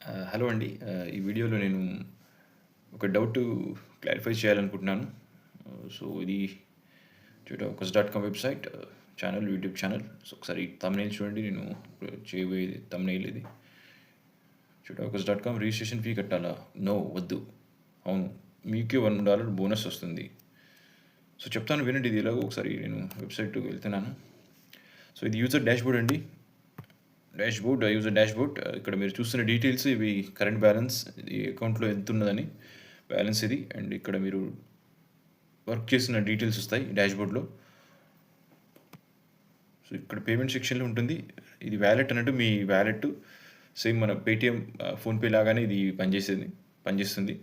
Hello అండి. ఈ వీడియోలో నేను ఒక డౌటు క్లారిఫై చేయాలనుకుంటున్నాను. సో ఇది Tutocus dot com website channel YouTube channel. So ఒకసారి థంబ్‌నెయిల్ చూడండి. నేను చేయబోయేది థంబ్‌నెయిల్ ఇది. Tutocus dot com registration fee కట్టాలా? నో వద్దు. అవును. మీకే వన్ డాలర్ బోనస్ వస్తుంది. సో చెప్తాను వినండి. ఇది ఎలాగో ఒకసారి నేను వెబ్‌సైట్‌కి వెళ్తున్నాను. సో ఇది యూజర్ డాష్‌బోర్డ్ అండి. డాష్‌బోర్డ్ యూజర్ డాష్‌బోర్డ్ ఇక్కడ మీరు చూస్తున్న డీటెయిల్స్ ఇవి కరెంట్ బ్యాలెన్స్ ఈ అకౌంట్‌లో ఎంత ఉన్నదని బ్యాలెన్స్ ఇది. అండ్ ఇక్కడ మీరు వర్క్ చేసిన డీటెయిల్స్ వస్తాయి డాష్‌బోర్డ్‌లో. సో ఇక్కడ పేమెంట్ సెక్షన్‌లో ఉంటుంది. ఇది వ్యాలెట్ అన్నట్టు మీ వ్యాలెట్ సేమ్ మన పేటీఎం ఫోన్‌పే లాగానే ఇది పనిచేసేది పనిచేస్తుంది.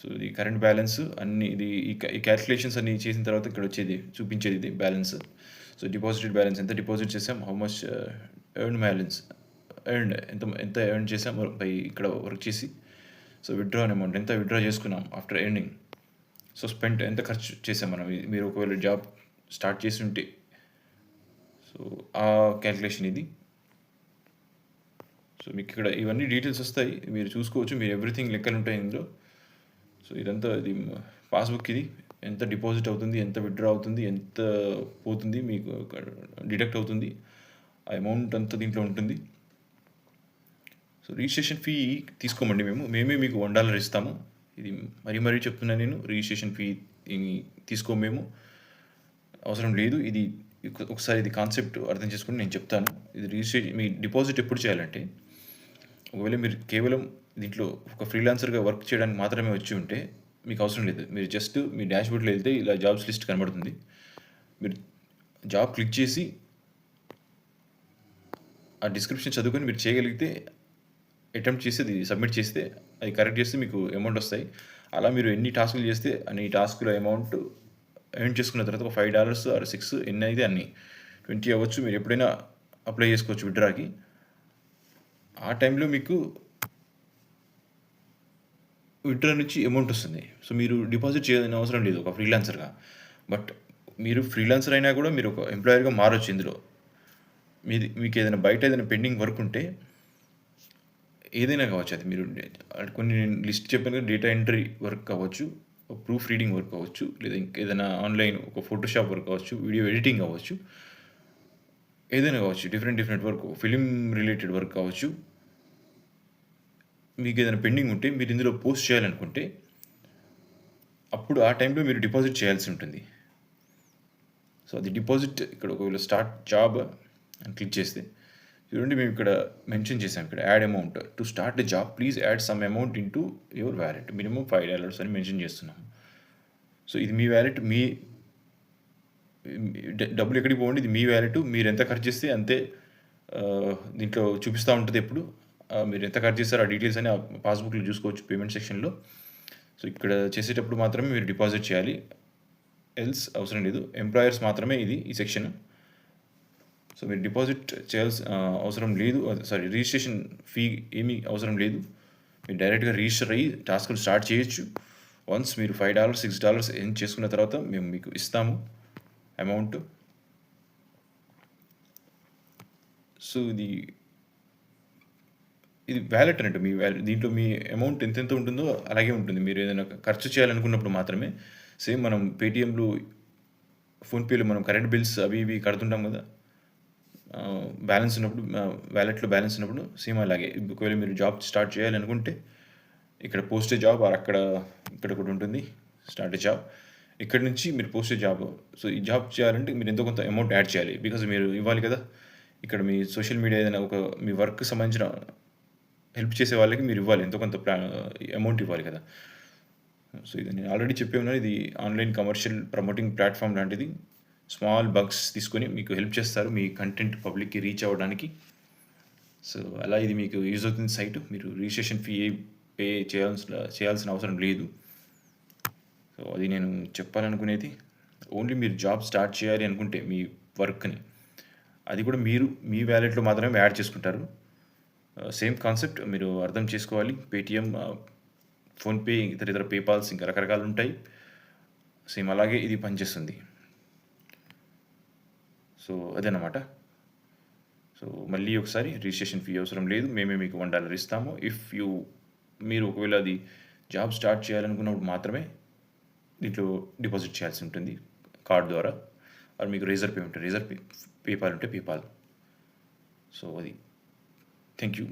సో ఇది కరెంట్ బ్యాలెన్స్ అన్ని ఇది ఈ క్యాల్కులేషన్స్ అన్ని చేసిన తర్వాత ఇక్కడ వచ్చేది చూపించేది ఇది బ్యాలెన్స్. సో డిపాజిటెడ్ బ్యాలెన్స్ ఎంత డిపాజిట్ చేసాం, how much earn balance earn ఎంత ఎంత ఎర్న్ చేసాం బై ఇక్కడ వర్క్ చేసి. సో విత్‌డ్రాన్ అమౌంట్ ఎంత విత్‌డ్రా చేసుకున్నాం ఆఫ్టర్ ఎర్నింగ్. సో స్పెంట్ ఎంత ఖర్చు చేసాం మనం. మీరు ఒకవేళ జాబ్ స్టార్ట్ చేసి ఉంటే. సో ఆ క్యాల్కులేషన్ ఇది. సో మీకు ఇక్కడ ఇవన్నీ డీటెయిల్స్ వస్తాయి. మీరు చూసుకోవచ్చు. మీరు ఎవ్రీథింగ్ లెక్కలుంటాయి ఇందులో. సో ఇదంతా ఇది పాస్‌బుక్ ఇది. ఎంత డిపాజిట్ అవుతుంది, ఎంత విత్‌డ్రా అవుతుంది, ఎంత పోతుంది మీకు డిడక్ట్ అవుతుంది. ఆ అమౌంట్ అంతా దీంట్లో ఉంటుంది. సో రిజిస్ట్రేషన్ ఫీ తీసుకోమండి మేము. మేమే మీకు వన్ డాలర్ ఇస్తాము. ఇది మరీ మరీ చెప్తున్నాను నేను. రిజిస్ట్రేషన్ ఫీ తీసుకో తీసుకోము మేము. అవసరం లేదు. ఇది ఒకసారి ఇది కాన్సెప్ట్ అర్థం చేసుకుని నేను చెప్తాను. ఇది రిజిస్ట్రేషన్ మీ డిపాజిట్ ఎప్పుడు చేయాలంటే, ఒకవేళ మీరు కేవలం దీంట్లో ఒక ఫ్రీలాన్సర్‌గా వర్క్ చేయడానికి మాత్రమే వచ్చి ఉంటే మీకు అవసరం లేదు. మీరు జస్ట్ మీ డాష్‌బోర్డ్‌లో వెళ్తే ఇలా జాబ్స్ లిస్ట్ కనబడుతుంది. మీరు జాబ్ క్లిక్ చేసి ఆ డిస్క్రిప్షన్ చదువుకొని మీరు చేయగలిగితే అటెంప్ట్ చేసి అది సబ్మిట్ చేస్తే అది కరెక్ట్ చేస్తే మీకు అమౌంట్ వస్తాయి. అలా మీరు ఎన్ని టాస్కులు చేస్తే అన్ని టాస్కుల అమౌంట్ ఎర్న్ చేసుకున్న తర్వాత ఒక ఫైవ్ డాలర్స్ ఆర్ 6 ఎన్నైతే అన్ని 20 అవ్వచ్చు. మీరు ఎప్పుడైనా అప్లై చేసుకోవచ్చు విత్‌డ్రాకి. ఆ టైంలో మీకు విత్‌డ్రా నుంచి అమౌంట్ వస్తుంది. సో మీరు డిపాజిట్ చేయాల్సిన అవసరం లేదు ఒక ఫ్రీలాన్సర్‌గా. బట్ మీరు ఫ్రీలాన్సర్ అయినా కూడా మీరు ఒక ఎంప్లాయర్‌గా మారొచ్చు ఇందులో. మీది ఏదైనా బయట ఏదైనా పెండింగ్ వర్క్ ఉంటే ఏదైనా కావచ్చు అది మీరు కొన్ని లిస్ట్ చెప్పాను కదా! డేటా ఎంట్రీ వర్క్ కావచ్చు, ప్రూఫ్ రీడింగ్ వర్క్ కావచ్చు, లేదా ఇంకేదైనా ఆన్‌లైన్ ఒక ఫోటోషాప్ వర్క్ కావచ్చు, వీడియో ఎడిటింగ్ కావచ్చు ఏదైనా కావచ్చు. Different different work film related work కావచ్చు. మీకు ఏదైనా పెండింగ్ ఉంటే మీరు ఇందులో పోస్ట్ చేయాలనుకుంటే అప్పుడు ఆ టైంలో మీరు డిపాజిట్ చేయాల్సి ఉంటుంది. సో అది డిపాజిట్ ఇక్కడ ఒకవేళ స్టార్ట్ జాబ్ అని క్లిక్ చేస్తే చూడండి మేము ఇక్కడ మెన్షన్ చేసాం ఇక్కడ add amount to start the job please add some amount into your wallet minimum five dollars అని మెన్షన్ చేస్తున్నాం. సో ఇది మీ వ్యాలెట్ మీ డ డబ్బులు ఎక్కడికి పోవండి. ఇది మీ వ్యాలెట్ మీరు ఎంత ఖర్చు చేస్తే అంతే దీంట్లో చూపిస్తూ ఉంటుంది ఎప్పుడు. మీరు ఎంత ఖర్చు చేస్తారో ఆ డీటెయిల్స్ అని పాస్‌బుక్‌లో చూసుకోవచ్చు పేమెంట్ సెక్షన్‌లో. సో ఇక్కడ చేసేటప్పుడు మాత్రమే మీరు డిపాజిట్ చేయాలి. ఎల్స్ అవసరం లేదు. ఎంప్లాయర్స్ మాత్రమే ఇది ఈ సెక్షన్. సో మీరు డిపాజిట్ చేయాల్సి అవసరం లేదు. సారీ రిజిస్ట్రేషన్ ఫీ ఏమీ అవసరం లేదు. మీరు డైరెక్ట్‌గా రిజిస్టర్ అయ్యి టాస్క్‌లు స్టార్ట్ చేయొచ్చు. వన్స్ మీరు $5, $6 ఎర్న్ చేసుకున్న తర్వాత మేము మీకు ఇస్తాము అమౌంట్. సో ఇది ఇది వ్యాలెట్ అన్నట్టు మీ వ్యాలెట్ దీంట్లో మీ అమౌంట్ ఎంతెంత ఉంటుందో అలాగే ఉంటుంది. మీరు ఏదైనా ఖర్చు చేయాలనుకున్నప్పుడు మాత్రమే సేమ్ మనం పేటీఎంలో, ఫోన్‌పేలో మనం కరెంట్ బిల్స్ అవి ఇవి కడుతుంటాం కదా! బ్యాలెన్స్ ఉన్నప్పుడు వ్యాలెట్లో బ్యాలెన్స్ ఉన్నప్పుడు సేమ్ అలాగే. ఒకవేళ మీరు జాబ్ స్టార్ట్ చేయాలనుకుంటే ఇక్కడ పోస్ట్ జాబ్ ఆర్ అక్కడ ఇక్కడ కూడా ఉంటుంది. Start job. ఇక్కడ నుంచి మీరు పోస్ట్ జాబ్. సో ఈ జాబ్ చేయాలంటే మీరు ఎంతో కొంత అమౌంట్ యాడ్ చేయాలి. బికాజ్ మీరు ఇవ్వాలి కదా! ఇక్కడ మీ సోషల్ మీడియా ఏదైనా ఒక మీ వర్క్ సంబంధించిన హెల్ప్ చేసే వాళ్ళకి మీరు ఇవ్వాలి. ఎంతో కొంత ప్లా అమౌంట్ ఇవ్వాలి కదా! సో ఇది నేను ఆల్రెడీ చెప్పే ఉన్నాను. ఇది ఆన్‌లైన్ కమర్షియల్ ప్రమోటింగ్ ప్లాట్ఫామ్ లాంటిది. స్మాల్ బగ్స్ తీసుకొని మీకు హెల్ప్ చేస్తారు. మీ కంటెంట్ పబ్లిక్‌కి రీచ్ అవ్వడానికి. సో అలా ఇది మీకు యూజ్ అవుతుంది సైట్. మీరు రిజిస్ట్రేషన్ ఫీ పే చేయాల్సిన చేయాల్సిన అవసరం లేదు. సో అది నేను చెప్పాలనుకునేది. ఓన్లీ మీరు జాబ్ స్టార్ట్ చేయాలి అనుకుంటే మీ వర్క్‌ని అది కూడా మీరు మీ వ్యాలెట్లో మాత్రమే యాడ్ చేసుకుంటారు. సేమ్ కాన్సెప్ట్ మీరు అర్థం చేసుకోవాలి. పేటీఎం, ఫోన్‌పే ఇతర ఇతర పేపాల్స్ ఇంకా రకరకాలు ఉంటాయి. సేమ్ అలాగే ఇది పనిచేస్తుంది. సో అదన్నమాట. సో మళ్ళీ ఒకసారి రిజిస్ట్రేషన్ ఫీ అవసరం లేదు. మేమే మీకు వన్ డాలర్ ఇస్తాము. ఇఫ్ యూ మీరు ఒకవేళ అది జాబ్ స్టార్ట్ చేయాలనుకున్నప్పుడు మాత్రమే దీంట్లో డిపాజిట్ చేయాల్సి ఉంటుంది కార్డ్ ద్వారా. అది మీకు రేజర్ పే ఉంటుంది రేజర్ పే పేపాల్ ఉంటే పేపాల్. సో అది. Thank you